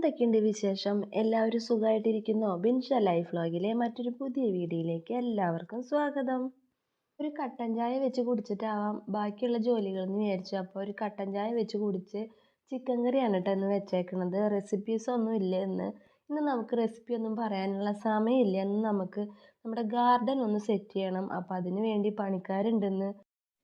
എന്തൊക്കെയുണ്ട് വിശേഷം? എല്ലാവരും സുഖമായിട്ടിരിക്കുന്നോ ബിൻഷ ലൈഫ് വ്ലോഗിലെ മറ്റൊരു പുതിയ വീഡിയോയിലേക്ക് എല്ലാവർക്കും സ്വാഗതം. ഒരു കട്ടൻ ചായ വെച്ച് കുടിച്ചിട്ടാവാം ബാക്കിയുള്ള ജോലികളെന്ന് വിചാരിച്ചു. അപ്പോൾ ഒരു കട്ടൻ ചായ വെച്ച് കുടിച്ച് ചിക്കൻ കറിയാണ് കേട്ടോ ഇന്ന് വെച്ചേക്കുന്നത് റെസിപ്പീസ് ഒന്നും ഇല്ല ഇന്ന്. ഇന്ന് നമുക്ക് റെസിപ്പി ഒന്നും പറയാനുള്ള സമയമില്ല. ഇന്ന് നമുക്ക് നമ്മുടെ ഗാർഡൻ ഒന്ന് സെറ്റ് ചെയ്യണം. അപ്പോൾ അതിന് വേണ്ടി പണിക്കാരുണ്ടെന്ന്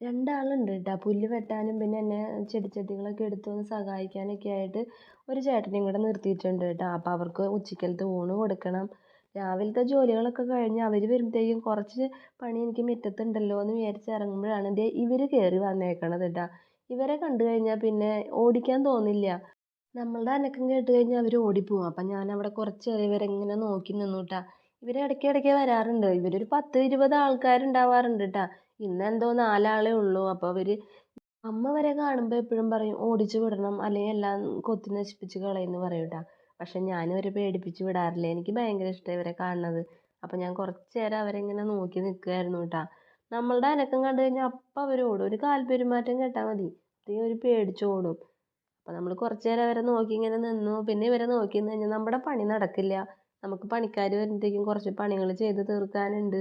രണ്ടാളുണ്ട് കേട്ടോ പുല്ല് വെട്ടാനും പിന്നെ എന്നെ ചെടിച്ചട്ടികളൊക്കെ എടുത്ത് വന്ന് സഹായിക്കാനൊക്കെ ആയിട്ട് ഒരു ചേട്ടനെയും കൂടെ നിർത്തിയിട്ടുണ്ട് കേട്ടോ അപ്പോൾ അവർക്ക് ഉച്ചക്കലത്തെ ഊണ് കൊടുക്കണം. രാവിലത്തെ ജോലികളൊക്കെ കഴിഞ്ഞ് അവർ വരുമ്പോഴത്തേക്കും കുറച്ച് പണി എനിക്ക് മുറ്റത്തുണ്ടല്ലോ എന്ന് വിചാരിച്ച് ഇറങ്ങുമ്പോഴാണ് ദേ ഇവർ കയറി വന്നേക്കണത് കേട്ടോ ഇവരെ കണ്ടു കഴിഞ്ഞാൽ പിന്നെ ഓടിക്കാൻ തോന്നില്ല. നമ്മളുടെ അനക്കം കേട്ട് കഴിഞ്ഞാൽ അവർ ഓടിപ്പോവും. അപ്പം ഞാൻ അവിടെ കുറച്ച് നേരം ഇവരെ ഇങ്ങനെ നോക്കി നിന്നു കേട്ടോ ഇവർ ഇടയ്ക്ക് ഇടയ്ക്ക് വരാറുണ്ട്. ഇവരൊരു പത്ത് ഇരുപത് ആൾക്കാരുണ്ടാവാറുണ്ട് കേട്ടോ ഇന്നെന്തോ നാലാളേ ഉള്ളൂ. അപ്പോൾ അവർ അമ്മ വരെ കാണുമ്പോൾ എപ്പോഴും പറയും ഓടിച്ചു വിടണം അല്ലെങ്കിൽ എല്ലാം കൊത്തി നശിപ്പിച്ച് കളയുമെന്ന് പറയും കേട്ടോ പക്ഷെ ഞാനും അവരെ പേടിപ്പിച്ച് വിടാറില്ല. എനിക്ക് ഭയങ്കര ഇഷ്ടമാണ് ഇവരെ കാണുന്നത്. അപ്പോൾ ഞാൻ കുറച്ച് നേരം അവരെ ഇങ്ങനെ നോക്കി നിൽക്കുമായിരുന്നു കേട്ടോ നമ്മളുടെ അനക്കം കണ്ടു കഴിഞ്ഞാൽ അപ്പം അവർ ഓടും. ഒരു കാൽപെരുമാറ്റം കേട്ടാൽ മതി. അത്രയും അവർ പേടിച്ചോടും അപ്പോൾ നമ്മൾ കുറച്ച് നേരം അവരെ നോക്കി ഇങ്ങനെ നിന്നു. പിന്നെ ഇവരെ നോക്കി നിന്ന് കഴിഞ്ഞാൽ നമ്മുടെ പണി നടക്കില്ല. നമുക്ക് പണിക്കാർ വരുമ്പോഴത്തേക്കും കുറച്ച് പണികൾ ചെയ്ത് തീർക്കാനുണ്ട്.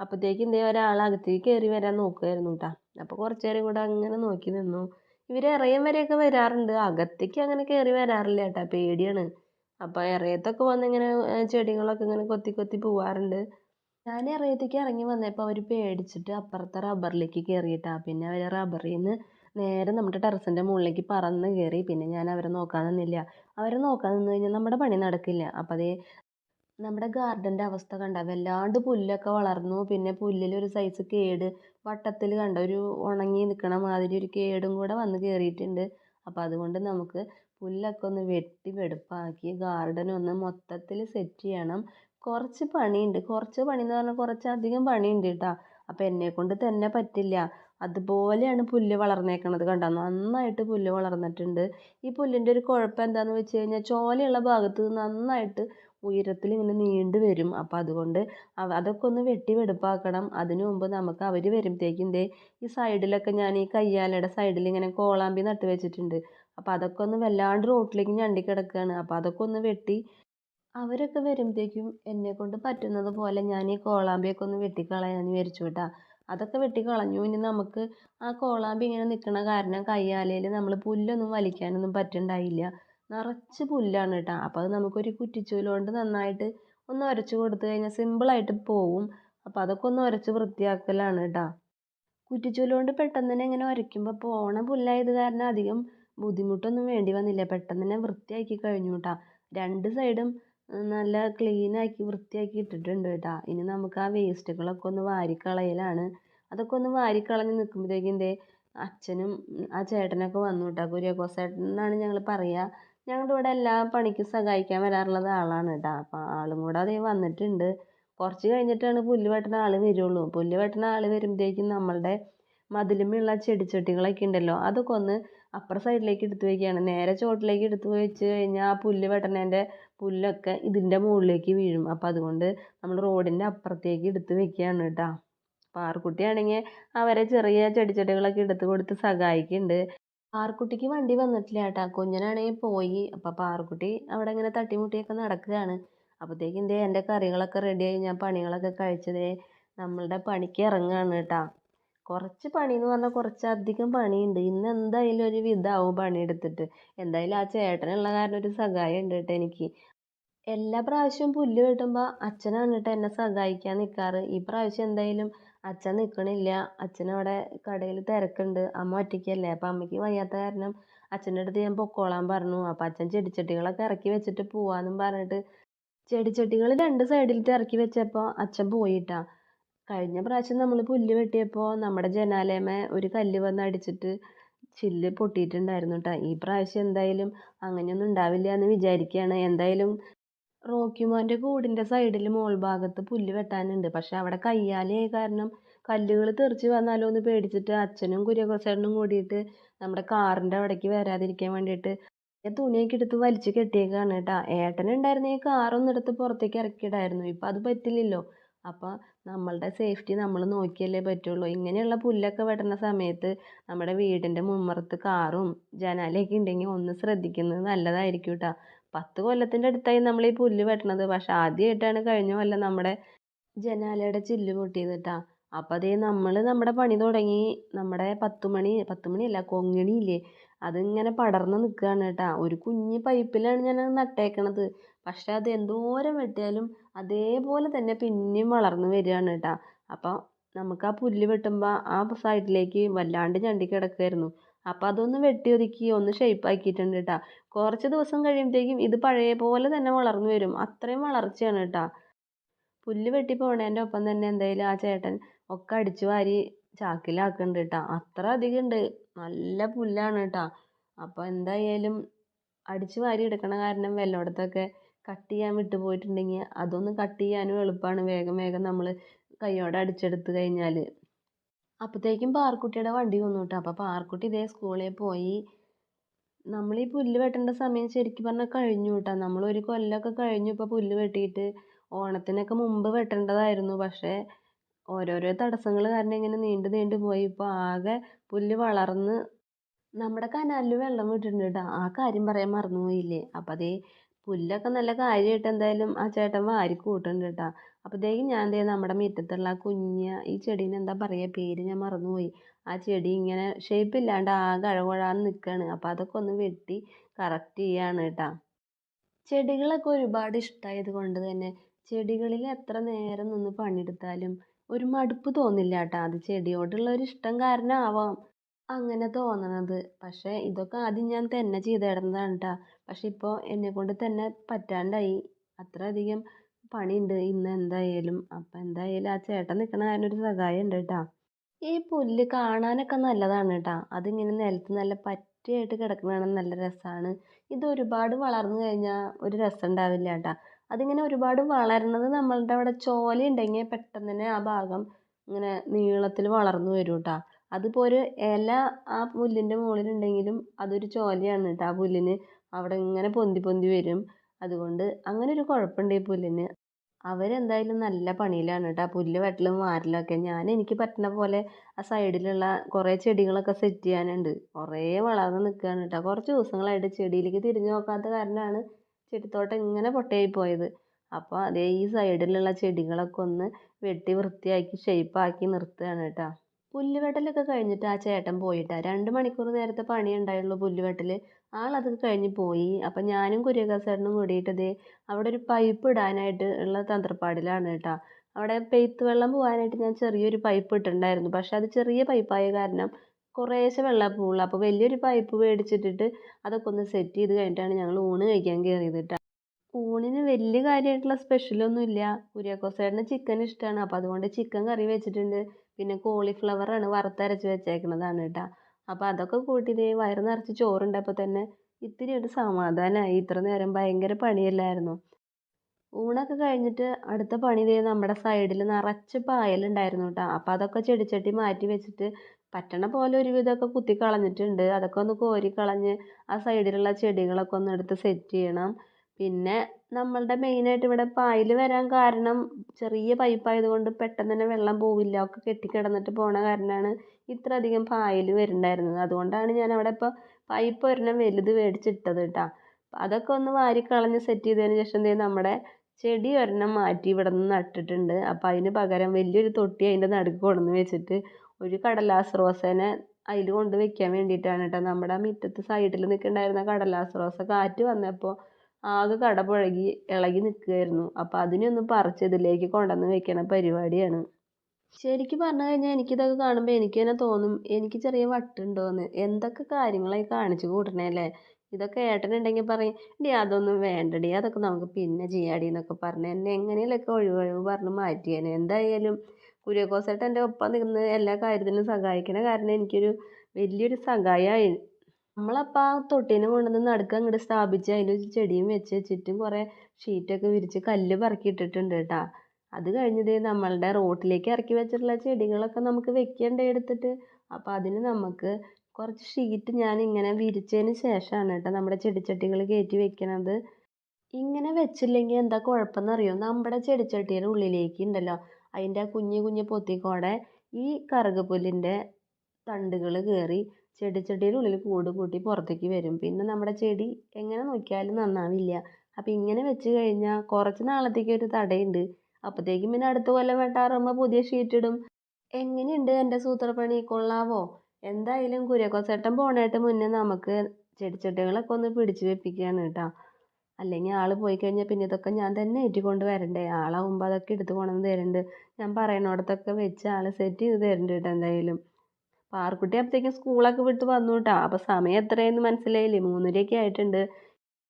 അപ്പോഴത്തേക്കും എന്തേ ഒരാൾ അകത്തേക്ക് കയറി വരാൻ നോക്കുമായിരുന്നു കേട്ടോ അപ്പോൾ കുറച്ച് നേരം കൂടെ അങ്ങനെ നോക്കി നിന്നു. ഇവർ ഇറയം വരെയൊക്കെ വരാറുണ്ട്. അകത്തേക്ക് അങ്ങനെ കയറി വരാറില്ല കേട്ടോ പേടിയാണ്. അപ്പോൾ ഇറയത്തൊക്കെ വന്ന് ഇങ്ങനെ ചെടികളൊക്കെ ഇങ്ങനെ കൊത്തി കൊത്തി പോവാറുണ്ട്. ഞാൻ ഇറയത്തേക്ക് ഇറങ്ങി വന്നപ്പോൾ അവർ പേടിച്ചിട്ട് അപ്പുറത്തെ റബ്ബറിലേക്ക് കയറിയിട്ടാ പിന്നെ അവർ റബ്ബറിൽ നിന്ന് നേരെ നമ്മുടെ ടെറസിന്റെ മുകളിലേക്ക് പറന്ന് കയറി പിന്നെ ഞാൻ അവരെ നോക്കാൻ നിന്നില്ല. അവരെ നോക്കാൻ നിന്ന് കഴിഞ്ഞാൽ നമ്മുടെ പണി നടക്കില്ല. അപ്പോൾ അതേ നമ്മുടെ ഗാർഡന്റെ അവസ്ഥ കണ്ട? വല്ലാണ്ട് പുല്ലൊക്കെ വളർന്നു. പിന്നെ പുല്ലിൽ ഒരു സൈസ് കേട്. വട്ടത്തിൽ കണ്ട? ഒരു ഉണങ്ങി നിൽക്കണ മാതിരി ഒരു കേടും കൂടെ വന്ന് കയറിയിട്ടുണ്ട് അപ്പോൾ അതുകൊണ്ട് നമുക്ക് പുല്ലൊക്കെ ഒന്ന് വെട്ടി വെടുപ്പാക്കി ഗാർഡൻ ഒന്ന് മൊത്തത്തിൽ സെറ്റ് ചെയ്യണം. കുറച്ച് പണിയുണ്ട്. കുറച്ച് പണി എന്ന് പറഞ്ഞാൽ കുറച്ചധികം പണിയുണ്ട് കേട്ടോ. അപ്പോൾ എന്നെക്കൊണ്ട് തന്നെ പറ്റില്ല. അതുപോലെയാണ് പുല്ല് വളർന്നേക്കണത് കണ്ടോ? നന്നായിട്ട് പുല്ല് വളർന്നിട്ടുണ്ട്. ഈ പുല്ലിന്റെ ഒരു കുഴപ്പം എന്താണെന്ന് വെച്ച് കഴിഞ്ഞാൽ ചോലയുള്ള ഭാഗത്ത് നന്നായിട്ട് ഉയരത്തിൽ ഇങ്ങനെ നീണ്ടു വരും. അപ്പം അതുകൊണ്ട് അതൊക്കെ ഒന്ന് വെട്ടി വെടുപ്പാക്കണം. അതിനു മുമ്പ് നമുക്ക് അവർ വരുമ്പോഴത്തേക്കും ദേ ഈ സൈഡിലൊക്കെ ഞാൻ ഈ കയ്യാലയുടെ സൈഡിൽ ഇങ്ങനെ കോളാമ്പി നട്ട് വെച്ചിട്ടുണ്ട്. അപ്പോൾ അതൊക്കെ ഒന്ന് വല്ലാണ്ട് റോട്ടിലേക്ക് ഞണ്ടി കിടക്കുകയാണ് അപ്പോൾ അതൊക്കെ ഒന്ന് വെട്ടി അവരൊക്കെ വരുമ്പോഴത്തേക്കും എന്നെ കൊണ്ട് പറ്റുന്നത് പോലെ ഞാൻ ഈ കോളാമ്പിയൊക്കെ ഒന്ന് വെട്ടിക്കളയാന്ന് വിചാരിച്ചു കേട്ടോ. അതൊക്കെ വെട്ടിക്കളഞ്ഞു. ഇനി നമുക്ക് ആ കോളാമ്പി ഇങ്ങനെ നിൽക്കണ കാരണം കയ്യാലയിൽ നമ്മൾ പുല്ലൊന്നും വലിക്കാനൊന്നും പറ്റുന്നുണ്ടായില്ല നിറച്ച് പുല്ലാണ് കേട്ടോ അപ്പോൾ അത് നമുക്കൊരു കുറ്റിച്ചൂൽ കൊണ്ട് നന്നായിട്ട് ഒന്ന് ഉരച്ച് കൊടുത്തു കഴിഞ്ഞാൽ സിമ്പിളായിട്ട് പോവും. അപ്പോൾ അതൊക്കെ ഒന്ന് ഉരച്ച് വൃത്തിയാക്കലാണ് കേട്ടോ കുറ്റിച്ചൂൽ കൊണ്ട് പെട്ടെന്ന് തന്നെ ഇങ്ങനെ ഉരയ്ക്കുമ്പോൾ പോണ പുല്ലായത് കാരണം അധികം ബുദ്ധിമുട്ടൊന്നും വേണ്ടി വന്നില്ല. പെട്ടെന്ന് തന്നെ വൃത്തിയാക്കി കഴിഞ്ഞു കേട്ടോ രണ്ട് സൈഡും നല്ല ക്ലീനാക്കി വൃത്തിയാക്കി ഇട്ടിട്ടുണ്ട് കേട്ടോ ഇനി നമുക്ക് ആ വേസ്റ്റുകളൊക്കെ ഒന്ന് വാരിക്കളയലാണ്. അതൊക്കെ ഒന്ന് വാരിക്കളഞ്ഞ് നിൽക്കുമ്പോഴത്തേക്കും ദേ അച്ഛനും ആ ചേട്ടനൊക്കെ വന്നു കേട്ടോ കുര്യാക്കോസ് ചേട്ടൻ എന്നാണ് ഞങ്ങൾ പറയുക ഞങ്ങളുടെ ഇവിടെ എല്ലാ പണിക്കും സഹായിക്കാൻ വരാറുള്ളത് ആളാണ് കേട്ടോ അപ്പോൾ ആളും കൂടെ അതേ വന്നിട്ടുണ്ട്. കുറച്ച് കഴിഞ്ഞിട്ടാണ് പുല്ല് വെട്ടണ ആൾ വരുള്ളൂ. പുല്ല് വെട്ടണ ആൾ വരുമ്പോഴത്തേക്കും നമ്മളുടെ മതിലുമുള്ള ചെടിച്ചട്ടികളൊക്കെ ഉണ്ടല്ലോ അതൊക്കെ ഒന്ന് അപ്പുറ സൈഡിലേക്ക് എടുത്തു വയ്ക്കുകയാണ് നേരെ ചോട്ടിലേക്ക് എടുത്തു വെച്ച് കഴിഞ്ഞാൽ ആ പുല്ല് വെട്ടണേന്റെ പുല്ലൊക്കെ ഇതിന്റെ മുകളിലേക്ക് വീഴും. അപ്പോൾ അതുകൊണ്ട് നമ്മൾ റോഡിന്റെ അപ്പുറത്തേക്ക് എടുത്ത് വയ്ക്കുകയാണ് കേട്ടോ പാറുക്കുട്ടിയാണെങ്കിൽ അവരെ ചെറിയ ചെടിച്ചട്ടികളൊക്കെ എടുത്ത് കൊടുത്ത് സഹായിക്കുന്നുണ്ട് പാറുക്കുട്ടിക്ക് വണ്ടി വന്നിട്ടില്ല ട്ടാ. കുഞ്ഞനാണെങ്കിൽ പോയി. അപ്പോൾ പാറുക്കുട്ടി അവിടെ ഇങ്ങനെ തട്ടിമുട്ടിയൊക്കെ നടക്കുകയാണ്. അപ്പോഴത്തേക്കും ദേ എന്റെ കറികളൊക്കെ റെഡിയായി ഞാൻ പണികളൊക്കെ കഴിച്ചതേ നമ്മളുടെ പണിക്ക് ഇറങ്ങുകയാണ് കേട്ടാ കുറച്ച് പണി എന്ന് പറഞ്ഞാൽ കുറച്ചധികം പണിയുണ്ട്. ഇന്ന് എന്തായാലും ഒരു വിധാവും പണിയെടുത്തിട്ട്. എന്തായാലും ആ ചേട്ടനുള്ള കാരണം ഒരു സഹായം ഉണ്ട് കേട്ടോ എനിക്ക്. എല്ലാ പ്രാവശ്യവും പുല്ല് വെട്ടുമ്പോൾ അച്ഛനാണ് കേട്ടോ എന്നെ സഹായിക്കാൻ നിൽക്കാറ് ഈ പ്രാവശ്യം എന്തായാലും അച്ഛൻ നിൽക്കണില്ല അച്ഛനവിടെ കടയിൽ തിരക്കുണ്ട്. അമ്മ ഒറ്റയ്ക്കല്ലേ? അപ്പം അമ്മയ്ക്ക് വയ്യാത്ത കാരണം അച്ഛന്റെ അടുത്ത് ഞാൻ പൊക്കോളാൻ പറഞ്ഞു. അപ്പം അച്ഛൻ ചെടിച്ചട്ടികളൊക്കെ ഇറക്കി വെച്ചിട്ട് പോവാന്നും പറഞ്ഞിട്ട് ചെടിച്ചട്ടികൾ രണ്ട് സൈഡിലത്തെ ഇറക്കി വെച്ചപ്പോൾ അച്ഛൻ പോയിട്ടാ. കഴിഞ്ഞ പ്രാവശ്യം നമ്മൾ പുല്ല് വെട്ടിയപ്പോൾ നമ്മുടെ ജനാലയമേ ഒരു കല്ല് വന്ന് അടിച്ചിട്ട് ചില്ല് പൊട്ടിയിട്ടുണ്ടായിരുന്നു കേട്ടോ ഈ പ്രാവശ്യം എന്തായാലും അങ്ങനെയൊന്നും ഉണ്ടാവില്ല എന്ന് വിചാരിക്കുകയാണ് എന്തായാലും റോക്കിമോന്റെ കൂടിന്റെ സൈഡിൽ മോൾ ഭാഗത്ത് പുല്ല് വെട്ടാനുണ്ട്. പക്ഷെ അവിടെ കയ്യാലയായ കാരണം കല്ലുകൾ തെറിച്ച് വന്നാലോ എന്ന് പേടിച്ചിട്ട് അച്ഛനും കുര്യാക്കോസേട്ടനും കൂടിയിട്ട് നമ്മുടെ കാറിന്റെ അവിടേക്ക് വരാതിരിക്കാൻ വേണ്ടിയിട്ട് തുണിയൊക്കെ എടുത്ത് വലിച്ച് കെട്ടിയേക്കാണ് കേട്ടോ. ഏട്ടനുണ്ടായിരുന്നെങ്കിൽ കാറൊന്നും എടുത്ത് പുറത്തേക്ക് ഇറക്കിയിടായിരുന്നു. ഇപ്പം അത് പറ്റില്ലല്ലോ. അപ്പോൾ നമ്മളുടെ സേഫ്റ്റി നമ്മൾ നോക്കിയല്ലേ പറ്റുള്ളൂ. ഇങ്ങനെയുള്ള പുല്ലൊക്കെ വെട്ടുന്ന സമയത്ത് നമ്മുടെ വീടിന്റെ മുമ്മറത്ത് കാറും ജനാലയൊക്കെ ഉണ്ടെങ്കിൽ ഒന്ന് ശ്രദ്ധിക്കുന്നത് നല്ലതായിരിക്കും കേട്ടോ. പത്ത് കൊല്ലത്തിന്റെ അടുത്തായി നമ്മൾ ഈ പുല്ല് വെട്ടണത്. പക്ഷെ ആദ്യമായിട്ടാണ് കഴിഞ്ഞ കൊല്ലം നമ്മുടെ ജനാലയുടെ ചില്ല് പൊട്ടിയത് കേട്ടോ അപ്പോൾ അതേ നമ്മൾ നമ്മുടെ പണി തുടങ്ങി. നമ്മുടെ പത്ത് മണി പത്ത് മണിയല്ല കൊങ്ങിണി ഇല്ലേ അതിങ്ങനെ പടർന്ന് നിൽക്കുകയാണ് കേട്ടോ ഒരു കുഞ്ഞ് പൈപ്പിലാണ് ഞാനത് നട്ടേക്കണത്. പക്ഷെ അത് എന്തോരം വെട്ടിയാലും അതേപോലെ തന്നെ പിന്നെയും വളർന്ന് വരികയാണ് കേട്ടോ അപ്പോൾ നമുക്ക് ആ പുല്ല് വെട്ടുമ്പോൾ ആ സൈഡിലേക്ക് വല്ലാണ്ട് ഞണ്ടി കിടക്കുമായിരുന്നു അപ്പോൾ അതൊന്ന് വെട്ടി ഒതുക്കി ഒന്ന് ഷേപ്പ് ആക്കിയിട്ടുണ്ട് കേട്ടോ കുറച്ച് ദിവസം കഴിയുമ്പോഴത്തേക്കും ഇത് പഴയ പോലെ തന്നെ വളർന്നു വരും. അത്രയും വളർച്ചയാണ് കേട്ടോ. പുല്ല് വെട്ടി പോണേന്റെ ഒപ്പം തന്നെ എന്തായാലും ആ ചേട്ടൻ ഒക്കെ അടിച്ചു വാരി ചാക്കിലാക്കുന്നുണ്ട് കേട്ടോ. അത്ര അധികം ഉണ്ട്. നല്ല പുല്ലാണ് കേട്ടോ. അപ്പോൾ എന്തായാലും അടിച്ചു വാരി എടുക്കണ കാരണം വല്ലോടത്തൊക്കെ കട്ട് ചെയ്യാൻ വിട്ടുപോയിട്ടുണ്ടെങ്കിൽ അതൊന്ന് കട്ട് ചെയ്യാനും എളുപ്പമാണ് വേഗം വേഗം നമ്മൾ കൈയോടെ അടിച്ചെടുത്ത് കഴിഞ്ഞാൽ അപ്പോഴത്തേക്കും പാർക്കുട്ടിയുടെ വണ്ടി വന്നു കേട്ടോ. അപ്പോൾ പാർക്കുട്ടി ഇതേ സ്കൂളിൽ പോയി. നമ്മൾ ഈ പുല്ല് വെട്ടേണ്ട സമയം ശരിക്കും പറഞ്ഞാൽ കഴിഞ്ഞു കേട്ടോ നമ്മൾ ഒരു കൊല്ലമൊക്കെ കഴിഞ്ഞു ഇപ്പോൾ പുല്ല് വെട്ടിയിട്ട് ഓണത്തിനൊക്കെ മുമ്പ് വെട്ടേണ്ടതായിരുന്നു. പക്ഷേ ഓരോരോ തടസ്സങ്ങൾ കാരണം ഇങ്ങനെ നീണ്ടു നീണ്ടു പോയി. ഇപ്പോൾ ആകെ പുല്ല് വളർന്ന് നമ്മുടെ കനാലിൽ വെള്ളം വിട്ടിട്ടുണ്ട്. കേട്ടോ ആ കാര്യം പറയാൻ മറന്നുപോയില്ലേ? അപ്പോൾ അതേ പുല്ലൊക്കെ നല്ല കാര്യമായിട്ട് എന്തായാലും ആ ചേട്ടൻ വാരി കൂട്ടുന്നുണ്ട് കേട്ടോ അപ്പോഴത്തേക്കും ഞാൻ ദേ നമ്മുടെ മുറ്റത്തുള്ള കുഞ്ഞ ഈ ചെടീനെ എന്താ പറയുക? പേര് ഞാൻ മറന്നുപോയി. ആ ചെടി ഇങ്ങനെ ഷേപ്പ് ഇല്ലാണ്ട് ആകെ അഴകുഴാന്ന് നിൽക്കുകയാണ് അപ്പോൾ അതൊക്കെ ഒന്ന് വെട്ടി കറക്റ്റ് ചെയ്യാണ് കേട്ടോ. ചെടികളൊക്കെ ഒരുപാട് ഇഷ്ടമായത് കൊണ്ട് തന്നെ ചെടികളിൽ എത്ര നേരം നിന്ന് പണിയെടുത്താലും ഒരു മടുപ്പ് തോന്നില്ല കേട്ടോ. അത് ചെടിയോടുള്ള ഒരു ഇഷ്ടം കാരണമാവാം. അങ്ങനെ തോന്നണത്. പക്ഷേ ഇതൊക്കെ ആദ്യം ഞാൻ തന്നെ ചെയ്തിടുന്നതാണ് കേട്ടോ. പക്ഷെ ഇപ്പോൾ എന്നെക്കൊണ്ട് തന്നെ പറ്റാണ്ടായി. അത്ര അധികം പണിയുണ്ട്. ഇന്ന് എന്തായാലും. അപ്പം എന്തായാലും ആ ചേട്ടൻ നിൽക്കണ കാരണം ഒരു സഹായം ഉണ്ട് കേട്ടാ ഈ പുല്ല് കാണാനൊക്കെ നല്ലതാണ് കേട്ടാ അതിങ്ങനെ നിലത്ത് നല്ല പറ്റിയായിട്ട് കിടക്കണ നല്ല രസമാണ് ഇത് ഒരുപാട് വളർന്നു കഴിഞ്ഞാൽ ഒരു രസം ഉണ്ടാവില്ല കേട്ടാ അതിങ്ങനെ ഒരുപാട് വളരണത് നമ്മളുടെ അവിടെ ചോല ഉണ്ടെങ്കിൽ പെട്ടെന്ന് തന്നെ ആ ഭാഗം ഇങ്ങനെ നീളത്തിൽ വളർന്നു വരും കേട്ടാ അതിപ്പോൾ ഒരു ഇല ആ പുല്ലിന്റെ മുകളിലുണ്ടെങ്കിലും അതൊരു ചോലയാണ് കേട്ടോ ആ പുല്ലിന്. അവിടെ ഇങ്ങനെ പൊന്തി പൊന്തി വരും. അതുകൊണ്ട് അങ്ങനെ ഒരു കുഴപ്പമുണ്ട് ഈ പുല്ലിന്. അവരെന്തായാലും നല്ല പണിയിലാണ് കേട്ടോ പുല്ല് വെട്ടലും വാരലൊക്കെ ഞാൻ എനിക്ക് പറ്റുന്ന പോലെ ആ സൈഡിലുള്ള കുറേ ചെടികളൊക്കെ സെറ്റ് ചെയ്യാനുണ്ട്. കുറേ വളർന്ന് നിൽക്കുകയാണ് കേട്ടോ കുറച്ച് ദിവസങ്ങളായിട്ട് ചെടിയിലേക്ക് തിരിഞ്ഞു നോക്കാത്ത കാരണമാണ് ചെടിത്തോട്ടം ഇങ്ങനെ പൊട്ടയായി പോയത്. അപ്പോൾ അതേ ഈ സൈഡിലുള്ള ചെടികളൊക്കെ ഒന്ന് വെട്ടി വൃത്തിയാക്കി ഷേപ്പാക്കി നിർത്തുകയാണ് കേട്ടോ പുല്ല് വെട്ടലൊക്കെ കഴിഞ്ഞിട്ട് ആ ചേട്ടൻ പോയിട്ടാ. രണ്ട് മണിക്കൂർ നേരത്തെ പണി ഉണ്ടായുള്ളൂ പുല്ല് വെട്ടൽ ആളതൊക്കെ കഴിഞ്ഞ് പോയി. അപ്പം ഞാനും കുര്യകാസേട്ടനും കൂടിയിട്ട് ദേ അവിടെ ഒരു പൈപ്പ് ഇടാനായിട്ട് ഉള്ള തന്ത്രപ്പാടിലാണ് കേട്ടോ. അവിടെ പെയ്ത്ത് വെള്ളം പോകാനായിട്ട് ഞാൻ ചെറിയൊരു പൈപ്പ് ഇട്ടിട്ടുണ്ടായിരുന്നു. പക്ഷെ അത് ചെറിയ പൈപ്പായ കാരണം കുറേശ്ശെ വെള്ളം പോവുള്ളൂ. അപ്പോൾ വലിയൊരു പൈപ്പ് മേടിച്ചിട്ടിട്ട് അതൊക്കെ ഒന്ന് സെറ്റ് ചെയ്ത് കഴിഞ്ഞിട്ടാണ് ഞങ്ങൾ ഊണ് കഴിക്കാൻ കയറിയത് കേട്ടോ. ഊണിന് വലിയ കാര്യമായിട്ടുള്ള സ്പെഷ്യലൊന്നുമില്ല. കുര്യാക്കോസേട്ടന് ചിക്കൻ ഇഷ്ടമാണ് അപ്പോൾ അതുകൊണ്ട് ചിക്കൻ കറി വെച്ചിട്ടുണ്ട്. പിന്നെ കോളിഫ്ലവറാണ് വറുത്തരച്ച് വെച്ചേക്കണതാണ് കേട്ടോ. അപ്പോൾ അതൊക്കെ കൂട്ടി ദേ വയറ് നിറച്ച് ചോറുണ്ടപ്പോൾ തന്നെ ഇത്തിരി ഒരു സമാധാനമായി ഇത്ര നേരം ഭയങ്കര പണിയല്ലായിരുന്നു. ഊണൊക്കെ കഴിഞ്ഞിട്ട് അടുത്ത പണി ദേ നമ്മുടെ സൈഡിൽ നിറച്ച് പായലുണ്ടായിരുന്നു കേട്ടോ. അപ്പോൾ അതൊക്കെ ചെടിച്ചട്ടി മാറ്റി വെച്ചിട്ട് പറ്റണ പോലെ ഒരുവിധമൊക്കെ കുത്തി കളഞ്ഞിട്ടുണ്ട്. അതൊക്കെ ഒന്ന് കോരി കളഞ്ഞ് ആ സൈഡിലുള്ള ചെടികളൊക്കെ ഒന്ന് എടുത്ത് സെറ്റ് ചെയ്യണം. പിന്നെ നമ്മളുടെ മെയിനായിട്ട് ഇവിടെ പായൽ വരാൻ കാരണം ചെറിയ പൈപ്പായതുകൊണ്ട് പെട്ടെന്ന് തന്നെ വെള്ളം പോവില്ല. ഒക്കെ കെട്ടിക്കിടന്നിട്ട് പോണ കാരണമാണ് ഇത്ര അധികം പായൽ വരുന്നുണ്ടായിരുന്നത് അതുകൊണ്ടാണ് ഞാൻ അവിടെ ഇപ്പോൾ പൈപ്പ് ഒരെണ്ണം വലുത് മേടിച്ചിട്ടത് കേട്ടോ അതൊക്കെ ഒന്ന് വാരിക്കളഞ്ഞ് സെറ്റ് ചെയ്തതിന് ശേഷം ദേ നമ്മുടെ ചെടി ഒരെണ്ണം മാറ്റി ഇവിടെ നിന്ന് നട്ടിട്ടുണ്ട്. അപ്പോൾ അതിന് പകരം വലിയൊരു തൊട്ടി അതിന്റെ നടുക്ക് കൊണ്ടുവന്ന് വെച്ചിട്ട് ഒരു കടലാസ് റോസേനെ അതിൽ കൊണ്ട് വെക്കാൻ വേണ്ടിയിട്ടാണ് കേട്ടോ നമ്മുടെ മുറ്റത്ത് സൈഡിൽ നിൽക്കുന്നുണ്ടായിരുന്ന കടലാസ് റോസ കാറ്റ് വന്നപ്പോൾ ആകെ കടപുഴകി ഇളകി നിൽക്കുകയായിരുന്നു. അതിനെ ഒന്ന് പറിച്ച് ഇതിലേക്ക് കൊണ്ടുവന്ന് വെക്കണ പരിപാടിയാണ്. ശരിക്കും പറഞ്ഞു കഴിഞ്ഞാൽ എനിക്കിതൊക്കെ കാണുമ്പോൾ എനിക്ക് തന്നെ തോന്നും എനിക്ക് ചെറിയ വട്ടുണ്ടോയെന്ന് എന്തൊക്കെ കാര്യങ്ങളായി കാണിച്ചു കൂട്ടണേല്ലേ ഇതൊക്കെ ഏട്ടനുണ്ടെങ്കിൽ പറയും ഡി അതൊന്നും വേണ്ടടി. അതൊക്കെ നമുക്ക് പിന്നെ ചെയ്യാടി എന്നൊക്കെ പറഞ്ഞ് എന്നെ എങ്ങനെയൊക്കെ ഒഴിവൊഴിവ് പറഞ്ഞ് മാറ്റിയേനെ. എന്തായാലും കുര്യാക്കോസേട്ടൻ എന്റെ ഒപ്പം നിന്ന് എല്ലാ കാര്യത്തിനും സഹായിക്കണ കാരണം എനിക്കൊരു വലിയൊരു സഹായമായി നമ്മളപ്പോൾ ആ തൊട്ടീനെ കൊണ്ടുവന്ന് നടുക്ക് അങ്ങോട്ട് സ്ഥാപിച്ച് അതിൽ ചെടിയും വെച്ച് ചുറ്റും കുറേ ഷീറ്റൊക്കെ വിരിച്ച് കല്ല് പറക്കി ഇട്ടിട്ടുണ്ട് കേട്ടോ. അത് കഴിഞ്ഞ് ദേ നമ്മളുടെ റോട്ടിലേക്ക് ഇറക്കി വെച്ചിട്ടുള്ള ചെടികളൊക്കെ നമുക്ക് വെക്കണ്ടേ എടുത്തിട്ട്. അപ്പോൾ അതിന് നമുക്ക് കുറച്ച് ഷീറ്റ് ഞാൻ ഇങ്ങനെ വിരിച്ചതിന് ശേഷമാണ് കേട്ടോ നമ്മുടെ ചെടിച്ചട്ടികൾ കയറ്റി വെക്കണത്. ഇങ്ങനെ വെച്ചില്ലെങ്കിൽ എന്താ കുഴപ്പമെന്നറിയോ നമ്മുടെ ചെടിച്ചട്ടിയുടെ ഉള്ളിലേക്ക് ഉണ്ടല്ലോ. അതിന്റെ കുഞ്ഞു കുഞ്ഞു പൊത്തിക്കോടെ ഈ കറുകപ്പുല്ലിന്റെ തണ്ടുകൾ കയറി ചെടിച്ചട്ടിയുടെ ഉള്ളിൽ കൂട് കൂട്ടി പുറത്തേക്ക് വരും. പിന്നെ നമ്മുടെ ചെടി എങ്ങനെ നോക്കിയാലും നന്നാവില്ല. അപ്പോൾ ഇങ്ങനെ വെച്ച് കഴിഞ്ഞാൽ കുറച്ച് നാളത്തേക്ക് ഒരു തടയുണ്ട്. അപ്പോഴത്തേക്കും പിന്നെ അടുത്ത കൊല്ലം വെട്ടാറാകുമ്പോൾ പുതിയ ഷീറ്റ് ഇടും. എങ്ങനെയുണ്ട് എന്റെ സൂത്രപ്പണി? കൊള്ളാവോ? എന്തായാലും കുര്യാക്കോസേട്ടൻ പോണേട്ട് മുന്നേ നമുക്ക് ചെടിച്ചട്ടികളൊക്കെ ഒന്ന് പിടിച്ചു വെപ്പിക്കുകയാണ് കേട്ടോ. അല്ലെങ്കിൽ ആൾ പോയി കഴിഞ്ഞാൽ പിന്നെ ഇതൊക്കെ ഞാൻ തന്നെ ഏറ്റിക്കൊണ്ട് വരണ്ടേ? ആളാവുമ്പോൾ അതൊക്കെ എടുത്തു കൊണ്ടുവന്ന് തരുന്നുണ്ട് ഞാൻ പറയണോടത്തൊക്കെ വെച്ച് ആൾ സെറ്റ് ചെയ്ത് തരുന്നുണ്ട് കേട്ടോ എന്തായാലും. പാർക്കുട്ടി അപ്പോഴത്തേക്കും സ്കൂളൊക്കെ വിട്ട് വന്നു കേട്ടോ അപ്പോൾ സമയം എത്രയെന്ന് മനസ്സിലായില്ലേ? മൂന്നരയൊക്കെ ആയിട്ടുണ്ട്.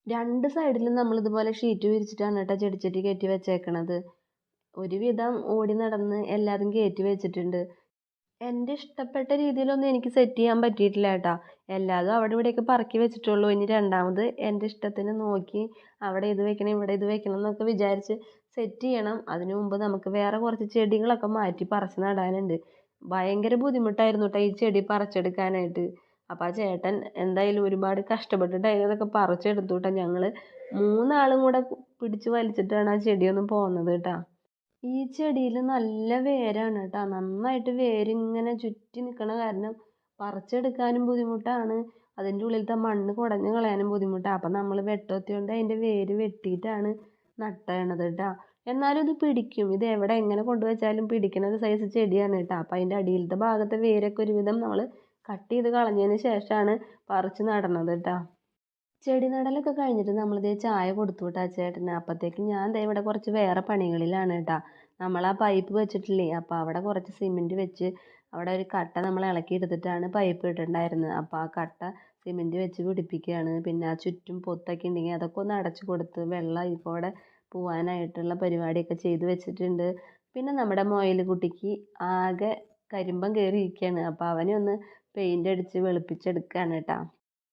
രണ്ട് സൈഡിലും നമ്മൾ ഇതുപോലെ ഷീറ്റ് വിരിച്ചിട്ടാണ് കേട്ടോ ചെടിച്ചട്ടി കയറ്റി വെച്ചേക്കണത്. ഒരുവിധം ഓടി നടന്ന് എല്ലാതും കയറ്റി വെച്ചിട്ടുണ്ട്. എന്റെ ഇഷ്ടപ്പെട്ട രീതിയിലൊന്നും എനിക്ക് സെറ്റ് ചെയ്യാൻ പറ്റിയിട്ടില്ല കേട്ടോ. എല്ലാതും അവിടെ ഇവിടെയൊക്കെ പറക്കി വെച്ചിട്ടുള്ളൂ. ഇനി രണ്ടാമത് എന്റെ ഇഷ്ടത്തിന് നോക്കി അവിടെ ഇത് വെക്കണം ഇവിടെ ഇത് വെക്കണം എന്നൊക്കെ വിചാരിച്ച് സെറ്റ് ചെയ്യണം. അതിനു മുമ്പ് നമുക്ക് വേറെ കുറച്ച് ചെടികളൊക്കെ മാറ്റി പറിച്ച് നടാനുണ്ട്. ഭയങ്കര ബുദ്ധിമുട്ടായിരുന്നു കേട്ടോ ഈ ചെടി പറിച്ചെടുക്കാനായിട്ട്. അപ്പോൾ ആ ചേട്ടൻ എന്തായാലും ഒരുപാട് കഷ്ടപ്പെട്ടിട്ടായിരുന്നു അതൊക്കെ പറിച്ചെടുത്തു കേട്ടോ ഞങ്ങൾ മൂന്നാളും കൂടെ പിടിച്ച് വലിച്ചിട്ടാണ് ആ ചെടിയൊന്നും പോകുന്നത് കേട്ടോ ഈ ചെടിയിൽ നല്ല വേരാണ് കേട്ടോ നന്നായിട്ട് വേരിങ്ങനെ ചുറ്റി നിൽക്കണ കാരണം പറിച്ചെടുക്കാനും ബുദ്ധിമുട്ടാണ്. അതിന്റെ ഉള്ളിലത്തെ മണ്ണ് കുടഞ്ഞു കളയാനും ബുദ്ധിമുട്ടാണ് അപ്പം നമ്മൾ വെട്ടത്തി കൊണ്ട് അതിന്റെ വേര് വെട്ടിയിട്ടാണ് നട്ടണത് കേട്ടോ എന്നാലും ഇത് പിടിക്കും. ഇത് എവിടെ എങ്ങനെ കൊണ്ടുവച്ചാലും പിടിക്കുന്ന ഒരു സൈസ് ചെടിയാണ് കേട്ടോ. അപ്പോൾ അതിന്റെ അടിയിലത്തെ ഭാഗത്തെ വേരൊക്കെ ഒരുവിധം നമ്മൾ കട്ട് ചെയ്ത് കളഞ്ഞതിന് ശേഷമാണ് പറിച്ച് നടണത് കേട്ടോ. ചെടി നടലൊക്കെ കഴിഞ്ഞിട്ട് നമ്മളിതേ ചായ കൊടുത്തു കേട്ടോ ചേട്ടന്. അപ്പോഴത്തേക്കും ഞാൻ ദേ ഇവിടെ കുറച്ച് വേറെ പണികളിലാണ് കേട്ടോ. നമ്മൾ ആ പൈപ്പ് വെച്ചിട്ടില്ലേ? അപ്പോൾ അവിടെ കുറച്ച് സിമെന്റ് വെച്ച് അവിടെ ഒരു കട്ട നമ്മൾ ഇളക്കി എടുത്തിട്ടാണ് പൈപ്പ് ഇട്ടിട്ടുണ്ടായിരുന്നത്. അപ്പോൾ ആ കട്ട സിമെന്റ് വെച്ച് പിടിപ്പിക്കുകയാണ്. പിന്നെ ആ ചുറ്റും പൊത്തൊക്കെ ഉണ്ടെങ്കിൽ അതൊക്കെ ഒന്ന് അടച്ചു കൊടുത്ത് വെള്ളം ഇതിൽക്കൂടെ പോവാനായിട്ടുള്ള പരിപാടിയൊക്കെ ചെയ്തു വെച്ചിട്ടുണ്ട്. പിന്നെ നമ്മുടെ മൊയൽ കുട്ടിക്ക് ആകെ കരിമ്പം കേറി ഇരിക്കുകയാണ് അപ്പോൾ അവനെ ഒന്ന് പെയിന്റ് അടിച്ച് വെളുപ്പിച്ചെടുക്കുകയാണ് കേട്ടോ.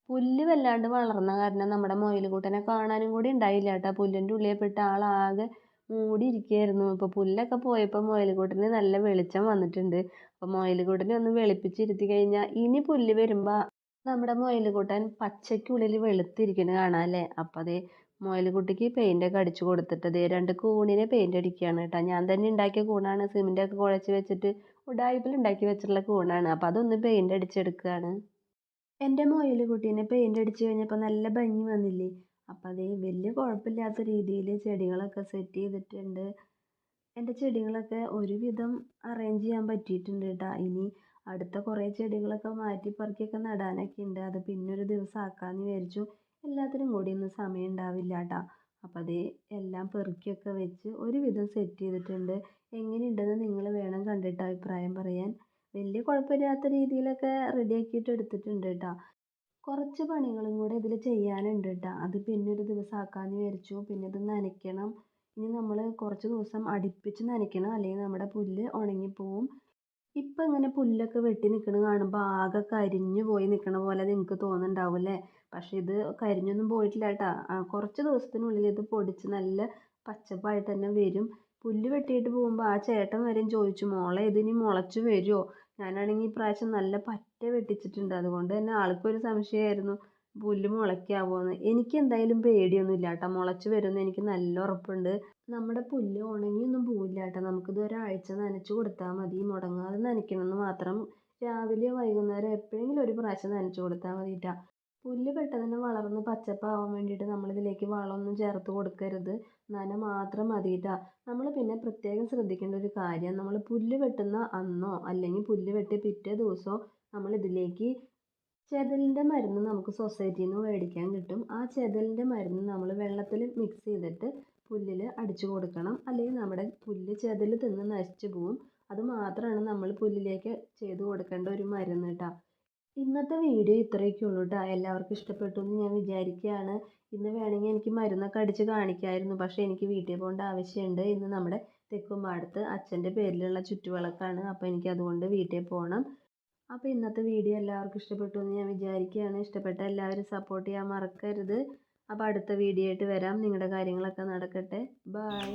പുല്ല് വല്ലാണ്ട് വളർന്ന കാരണം നമ്മുടെ മൊയിലുകൂട്ടനെ കാണാനും കൂടി ഉണ്ടായില്ല കേട്ടോ. പുല്ലിന്റെ ഉള്ളിൽ പെട്ട ആളാകെ മൂടിയിരിക്കുകയായിരുന്നു. ഇപ്പോൾ പുല്ലൊക്കെ പോയപ്പോൾ മൊയിലുകുട്ടന് നല്ല വെളിച്ചം വന്നിട്ടുണ്ട്. അപ്പോൾ മൊയിലുകുട്ടനെ ഒന്ന് വെളുപ്പിച്ചിരുത്തി കഴിഞ്ഞാൽ ഇനി പുല്ല് വരുമ്പോൾ നമ്മുടെ മൊയിലുകുട്ടൻ പച്ചയ്ക്കുള്ളിൽ വെളുത്തിരിക്കുന്നത് കാണാം അല്ലേ? അപ്പോൾ അതേ മൊയിലുകുട്ടിക്ക് പെയിന്റൊക്കെ അടിച്ചു കൊടുത്തിട്ട് ദേ രണ്ട് കൂണിനെ പെയിന്റ് അടിക്കുകയാണ് കേട്ടോ. ഞാൻ തന്നെ ഉണ്ടാക്കിയ കൂണാണ്. സിമെന്റൊക്കെ കുഴച്ച് വെച്ചിട്ട് ഉടായ്പിൽ ഉണ്ടാക്കി വെച്ചിട്ടുള്ള കൂണാണ്. അപ്പോൾ അതൊന്ന് പെയിന്റ് അടിച്ചെടുക്കുകയാണ്. എന്റെ മൊയിൽ കുട്ടീനെ പെയിന്റ് അടിച്ചു കഴിഞ്ഞപ്പോൾ നല്ല ഭംഗി വന്നില്ലേ? അപ്പോൾ അതേ വലിയ കുഴപ്പമില്ലാത്ത രീതിയിൽ ചെടികളൊക്കെ സെറ്റ് ചെയ്തിട്ടുണ്ട്. എന്റെ ചെടികളൊക്കെ ഒരുവിധം അറേഞ്ച് ചെയ്യാൻ പറ്റിയിട്ടുണ്ട് കേട്ടോ. ഇനി അടുത്ത കുറേ ചെടികളൊക്കെ മാറ്റി നടാനൊക്കെ ഉണ്ട്. അത് പിന്നൊരു ദിവസം ആക്കാമെന്ന് വിചാരിച്ചു. എല്ലാത്തിനും കൂടി ഇന്ന് സമയം ഉണ്ടാവില്ല കേട്ടോ അപ്പോൾ അത് എല്ലാം പെറുക്കിയൊക്കെ വെച്ച് ഒരുവിധം സെറ്റ് ചെയ്തിട്ടുണ്ട്. എങ്ങനെയുണ്ടെന്ന് നിങ്ങൾ വേണം കണ്ടിട്ട് അഭിപ്രായം പറയാൻ. വലിയ കുഴപ്പമില്ലാത്ത രീതിയിലൊക്കെ റെഡിയാക്കിയിട്ട് എടുത്തിട്ടുണ്ട് കേട്ടോ കുറച്ച് പണികളും കൂടെ ഇതിൽ ചെയ്യാനുണ്ട് കേട്ടോ അത് പിന്നെ ഒരു ദിവസം ആക്കാമെന്ന് വിചാരിച്ചു. പിന്നെ ഇത് നനയ്ക്കണം. ഇനി നമ്മൾ കുറച്ച് ദിവസം അടുപ്പിച്ച് നനയ്ക്കണം. അല്ലെങ്കിൽ നമ്മുടെ പുല്ല് ഉണങ്ങിപ്പോവും. ഇപ്പം ഇങ്ങനെ പുല്ലൊക്കെ വെട്ടി നിൽക്കുന്നത് കാണുമ്പോൾ ആകെ കരിഞ്ഞു പോയി നിൽക്കണ പോലെ നിങ്ങൾക്ക് തോന്നുന്നുണ്ടാവും അല്ലേ? പക്ഷേ ഇത് കരിഞ്ഞൊന്നും പോയിട്ടില്ല കേട്ടോ. കുറച്ച് ദിവസത്തിനുള്ളിൽ ഇത് പൊടിച്ച് നല്ല പച്ചപ്പായിട്ട് തന്നെ വരും. പുല്ല് വെട്ടിയിട്ട് പോകുമ്പോൾ ആ ചേട്ടൻ വരെയും ചോദിച്ചു മോളെ ഇതിനി മുളച്ച് വരുമോ ഞാനാണെങ്കിൽ ഇപ്രാവശ്യം നല്ല പറ്റ വെട്ടിച്ചിട്ടുണ്ട്. അതുകൊണ്ട് തന്നെ ആൾക്കൊരു സംശയമായിരുന്നു പുല്ല് മുളയ്ക്കാവോന്ന്? എനിക്ക് എന്തായാലും പേടിയൊന്നുമില്ല കേട്ടോ. മുളച്ച് വരുമെന്ന് എനിക്ക് നല്ല ഉറപ്പുണ്ട്. നമ്മുടെ പുല്ല് ഉണങ്ങിയൊന്നും പോവില്ല കേട്ടോ. നമുക്കിത് ഒരാഴ്ച നനച്ചു കൊടുത്താൽ മതി. മുടങ്ങാതെ നനയ്ക്കണമെന്ന് മാത്രം രാവിലെയോ വൈകുന്നേരം എപ്പോഴെങ്കിലും ഒരു പ്രാവശ്യം നനച്ചു കൊടുത്താൽ മതി കേട്ടോ. പുല്ല് പെട്ടെന്ന് വളർന്ന് പച്ചപ്പാവാൻ വേണ്ടിയിട്ട് നമ്മളിതിലേക്ക് വളമൊന്നും ചേർത്ത് കൊടുക്കരുത്. നന മാത്രം മതി കേട്ടോ നമ്മൾ പിന്നെ പ്രത്യേകം ശ്രദ്ധിക്കേണ്ട ഒരു കാര്യം നമ്മൾ പുല്ല് വെട്ടുന്ന അന്നോ അല്ലെങ്കിൽ പുല്ല് വെട്ടി പിറ്റേ ദിവസമോ നമ്മൾ ഇതിലേക്ക് ചെതലിന്റെ മരുന്ന് നമുക്ക് സൊസൈറ്റിയിൽ നിന്ന് മേടിക്കാൻ കിട്ടും. ആ ചെതലിന്റെ മരുന്ന് നമ്മൾ വെള്ളത്തിൽ മിക്സ് ചെയ്തിട്ട് പുല്ലിൽ അടിച്ചു കൊടുക്കണം. അല്ലെങ്കിൽ നമ്മുടെ പുല്ല് ചെതൽ തിന്ന് നശിച്ചു പോവും. അത് മാത്രമാണ് നമ്മൾ പുല്ലിലേക്ക് ചെയ്ത് കൊടുക്കേണ്ട ഒരു മരുന്ന് കേട്ടോ ഇന്നത്തെ വീഡിയോ ഇത്രയൊക്കെ ഉള്ളൂ കേട്ടോ എല്ലാവർക്കും ഇഷ്ടപ്പെട്ടു എന്ന് ഞാൻ വിചാരിക്കുകയാണ്. ഇന്ന് വേണമെങ്കിൽ എനിക്ക് മരുന്നൊക്കെ അടിച്ച് കാണിക്കായിരുന്നു. പക്ഷേ എനിക്ക് വീട്ടിൽ പോകേണ്ട ആവശ്യമുണ്ട്. ഇന്ന് നമ്മുടെ തെക്കുംപാടത്ത് അച്ഛന്റെ പേരിലുള്ള ചുറ്റുവിളക്കാണ്. അപ്പോൾ എനിക്ക് അതുകൊണ്ട് വീട്ടിൽ പോകണം. അപ്പോൾ ഇന്നത്തെ വീഡിയോ എല്ലാവർക്കും ഇഷ്ടപ്പെട്ടു എന്ന് ഞാൻ വിചാരിക്കുകയാണ്. ഇഷ്ടപ്പെട്ട എല്ലാവരും സപ്പോർട്ട് ചെയ്യാൻ മറക്കരുത്. അപ്പോൾ അടുത്ത വീഡിയോ ആയിട്ട് വരാം. നിങ്ങളുടെ കാര്യങ്ങളൊക്കെ നടക്കട്ടെ. ബൈ